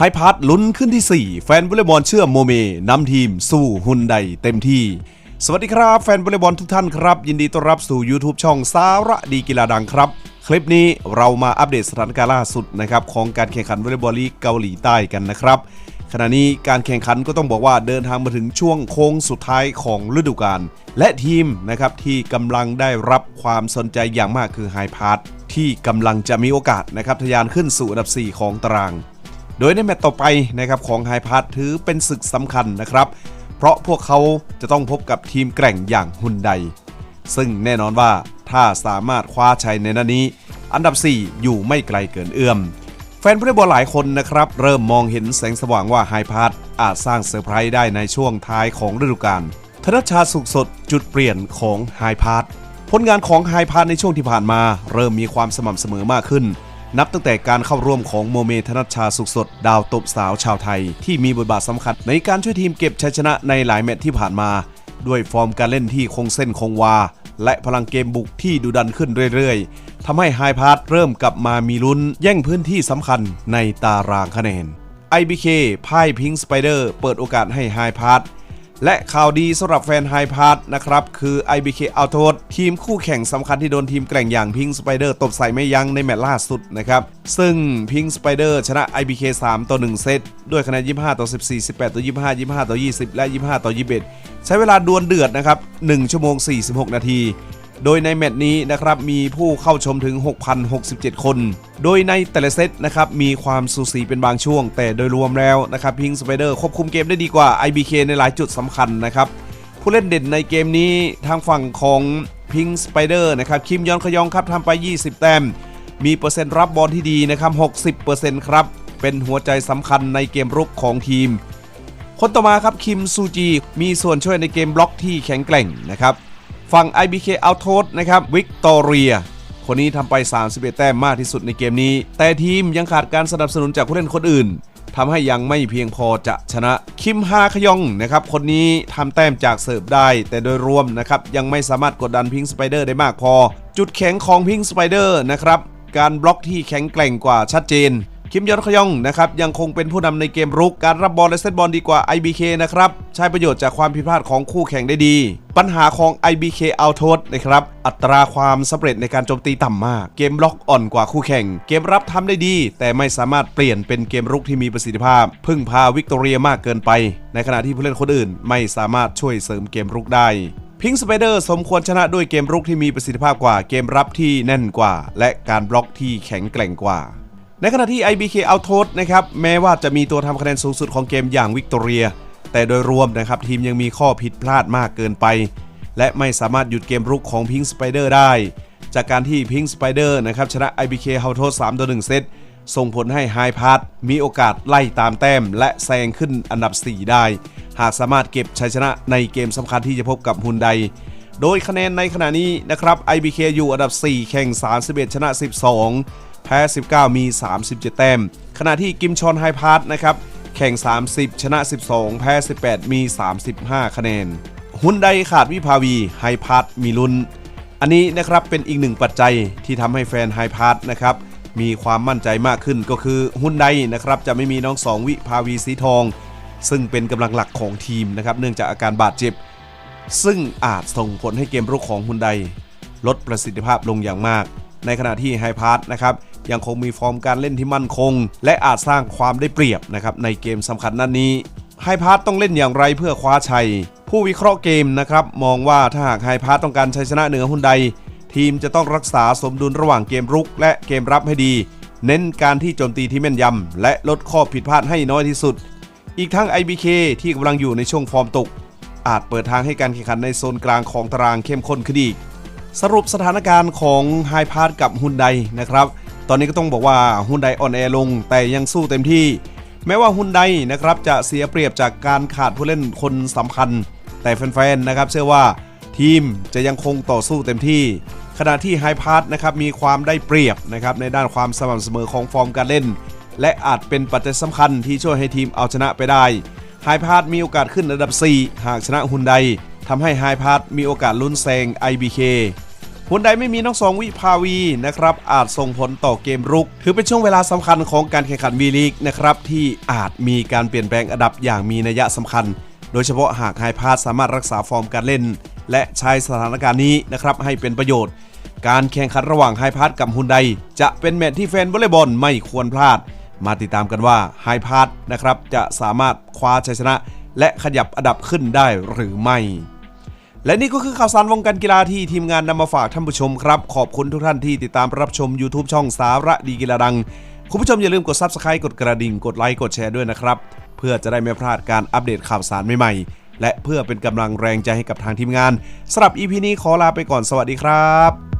ไฮพาร์ตลุ้นขึ้นที่ 4 แฟนวอลเลย์บอลเชื่อโมเมนำทีมสู้ฮุนไดเต็มที่ สวัสดีครับ แฟนวอลเลย์บอลทุกท่านครับ ยินดีต้อนรับสู่ YouTube ช่องสาระดีกีฬาดังครับ คลิปนี้เรามาอัปเดตสถานการณ์ล่าสุดนะครับของการแข่งขันวอลเลย์บอลลีกเกาหลีใต้กันนะครับขณะนี้การแข่งขันก็ต้องบอกว่าเดินทางมาถึงช่วงโค้งสุดท้ายของฤดูกาลและทีมนะครับที่กำลังได้รับความสนใจอย่างมากคือไฮพาร์ตที่กำลังจะมีโอกาสนะครับทะยานขึ้นสู่อันดับ 4 ของตาราง โดยในแมตต์ต่อไปนะครับของไฮพาร์ตถือเป็นศึกสำคัญนะครับ เพราะพวกเขาจะต้องพบกับทีมแกร่งอย่างฮุนไดซึ่งแน่นอนว่าถ้าสามารถคว้าชัยในนัดนี้ อันดับ 4 อยู่ไม่ไกลเกินเอื้อม แฟนวอลเลย์บอลหลายคนนะครับ เริ่มมองเห็นแสงสว่างว่าไฮพาร์ตอาจสร้างเซอร์ไพรส์ได้ในช่วงท้ายของฤดูกาลธนชาสุขสดจุดเปลี่ยนของไฮพาร์ตผลงานของไฮพาร์ตในช่วงที่ผ่านมา เริ่มมีความสม่ำเสมอมากขึ้น นับตั้งแต่การเข้าร่วมของโมเมธนัชชาสุขสด ดาวตบสาวชาวไทย ที่มีบทบาทสำคัญในการช่วยทีมเก็บชัยชนะในหลายแมตช์ที่ผ่านมา ด้วยฟอร์มการเล่นที่คงเส้นคงวา และพลังเกมบุกที่ดุดันขึ้นเรื่อยๆทำให้ไฮพาร์ตเริ่มกลับมามีลุ้น แย่งพื้นที่สำคัญในตารางคะแนน IBK พ่ายพิงสไปเดอร์เปิดโอกาสให้ไฮพาร์ต และข่าวดีสำหรับแฟนไฮพาร์ตนะครับ คือ IBK เอาโทษทีมคู่แข่งสำคัญที่โดนทีมแกร่งอย่างพิงสไปเดอร์ตบใส่ไม่ยั้งในแมตช์ล่าสุดนะครับ ซึ่งพิงสไปเดอร์ชนะ IBK 3 ต่อ 1 เซต ด้วยคะแนน 25 ต่อ 14 18 ต่อ 25 25 ต่อ 20 และ 25 ต่อ 21 ใช้เวลาดวลเดือดนะครับ 1 ชั่วโมง 46 นาที โดยในแมตช์นี้นะครับมีผู้เข้าชมถึง 6,067 คน โดยในแต่ละเซตนะครับมีความสูสีเป็นบางช่วง แต่โดยรวมแล้วนะครับพิงสไปเดอร์ควบคุมเกมได้ดีกว่า IBK ในหลายจุดสำคัญนะครับผู้เล่นเด่นในเกมนี้ทางฝั่งของพิงสไปเดอร์นะครับคิมยอนขยองครับทำไป 20 แต้ม มีเปอร์เซ็นต์รับบอลที่ดีนะครับ 60%ครับ เป็นหัวใจสำคัญในเกมรุกของทีม คนต่อมาครับคิมซูจีมีส่วนช่วยในเกมบล็อกที่แข็งแกร่งนะครับ ฝั่ง IBK เอาโทษนะครับวิกตอเรียคนนี้ทำไป 31 แต้มมากที่สุดในเกมนี้ แต่ทีมยังขาดการสนับสนุนจากผู้เล่นคนอื่นทำให้ยังไม่เพียงพอจะชนะคิมฮาขยองนะครับ คนนี้ทำแต้มจากเสิร์ฟได้ แต่โดยรวมนะครับยังไม่สามารถกดดันพิงสไปเดอร์ได้มากพอ จุดแข็งของพิงสไปเดอร์นะครับ การบล็อกที่แข็งแกร่งกว่าชัดเจน คิมยอนขยองนะครับยังคงเป็นผู้นำในเกมรุกการรับบอลและเซตบอลดีกว่า IBK นะครับใช้ประโยชน์จากความผิดพลาดของคู่แข่งได้ดี ปัญหาของ IBK เอาโทษนะครับอัตราความสำเร็จในการโจมตีต่ำมาก เกมล็อกอ่อนกว่าคู่แข่ง เกมรับทำได้ดี แต่ไม่สามารถเปลี่ยนเป็นเกมรุกที่มีประสิทธิภาพ พึ่งพาวิกตอเรียมากเกินไป ในขณะที่ผู้เล่นคนอื่น ไม่สามารถช่วยเสริมเกมรุกได้พิงสไปเดอร์สมควรชนะด้วยเกมรุกที่มีประสิทธิภาพกว่า เกมรับที่แน่นกว่า และการบล็อกที่แข็งแกร่งกว่า ในขณะที่ IBK เอาโทษนะครับแม้ว่าจะมีตัวทำคะแนนสูงสุดของเกมอย่างวิกตอเรีย แต่โดยรวมนะครับทีมยังมีข้อผิดพลาดมากเกินไป และไม่สามารถหยุดเกมรุกของพิงสไปเดอร์ได้ จากการที่พิงสไปเดอร์นะครับชนะ IBK เอาโทษ3ต่อ1เซตส่งผลให้ไฮพาร์ตมีโอกาสไล่ตามแต้ม และแซงขึ้นอันดับ 4 ได้ หากสามารถเก็บชัยชนะในเกมสำคัญที่จะพบกับฮุนไดโดยคะแนนในขณะนี้นะครับ IBK อยู่อันดับ 4 แข่ง 31 ชนะ 12 แพ้ 19 มี 37 แต้ม ขณะที่กิมชอนไฮพาร์ตนะครับแข่ง 30 ชนะ 12 แพ้ 18 มี 35 คะแนนฮุนไดขาดวิภาวีไฮพาร์ตมีลุ้น อันนี้นะครับเป็นอีกหนึ่งปัจจัยที่ทำให้แฟนไฮพาร์ตนะครับมีความมั่นใจมากขึ้นก็คือฮุนไดนะครับจะไม่มีน้องสองวิภาวีสีทอง ซึ่งเป็นกำลังหลักของทีมนะครับเนื่องจากอาการบาดเจ็บ ซึ่งอาจส่งผลให้เกมรุกของฮุนไดลดประสิทธิภาพลงอย่างมาก ในขณะที่ไฮพาร์ตนะครับ ยังคงมีฟอร์มการเล่นที่มั่นคง และอาจสร้างความได้เปรียบนะครับในเกมสำคัญนัดนนี้ไฮพาร์ตต้องเล่นอย่างไรเพื่อคว้าชัย ผู้วิเคราะห์เกมนะครับมองว่าถ้าหากไฮพาร์ตต้องการชัยชนะเหนือฮุนไดทีมจะต้องรักษาสมดุลระหว่างเกมรุก และเกมรับให้ดี เน้นการที่โจมตีที่แม่นยำและลดข้อผิดพลาดให้น้อยที่สุด อีกทั้ง IBK ที่กำลังอยู่ในช่วงฟอร์มตก อาจเปิดทางให้การแข่งขันในโซนกลางของตารางเข้มข้นขึ้นอีก สรุปสถานการณ์ของไฮพาร์ตกับฮุนไดนะครับ ตอนนี้ก็ต้องบอกว่าฮุนไดอ่อนแอลงแต่ยังสู้เต็มที่ แม้ว่าฮุนไดนะครับจะเสียเปรียบจากการขาดผู้เล่นคนสำคัญ แต่แฟนๆนะครับเชื่อว่าทีมจะยังคงต่อสู้เต็มที่ ขณะที่ไฮพาร์ตนะครับมีความได้เปรียบนะครับในด้านความสม่ำเสมอของฟอร์มการเล่น และอาจเป็นปัจจัยสำคัญที่ช่วยให้ทีมเอาชนะไปได้ไฮพาร์ตมีโอกาสขึ้นอันดับ 4 หากชนะฮุนไดทำให้ไฮพาร์ตมีโอกาสลุ้นแซง IBK หุ่นใดไม่มีน้องสองวิภาวีนะครับอาจส่งผลต่อเกมรุก ถือเป็นช่วงเวลาสำคัญของการแข่งขันวีลีกนะครับที่อาจมีการเปลี่ยนแปลงอันดับอย่างมีนัยสำคัญ โดยเฉพาะหากไฮพาสสามารถรักษาฟอร์มการเล่น และใช้สถานการณ์นี้นะครับให้เป็นประโยชน์ การแข่งขันระหว่างไฮพาสกับฮุนไดจะเป็นแมตช์ที่แฟนวอลเลย์บอลไม่ควรพลาด มาติดตามกันว่าไฮพาสนะครับจะสามารถคว้าชัยชนะ และขยับอันดับขึ้นได้หรือไม่ และนี่ก็คือข่าวสารวงการกีฬาที่ทีมงานนำมาฝากท่านผู้ชมครับ ขอบคุณทุกท่านที่ติดตามรับชม YouTube ช่องสาระดีกีฬาดัง คุณผู้ชมอย่าลืมกด Subscribe กดกระดิ่ง กดไลค์กดแชร์ด้วยนะครับ เพื่อจะได้ไม่พลาดการอัปเดตข่าวสารใหม่ๆ และเพื่อเป็นกำลังแรงใจให้กับทางทีมงานสำหรับ EP นี้ขอลาไปก่อนสวัสดีครับ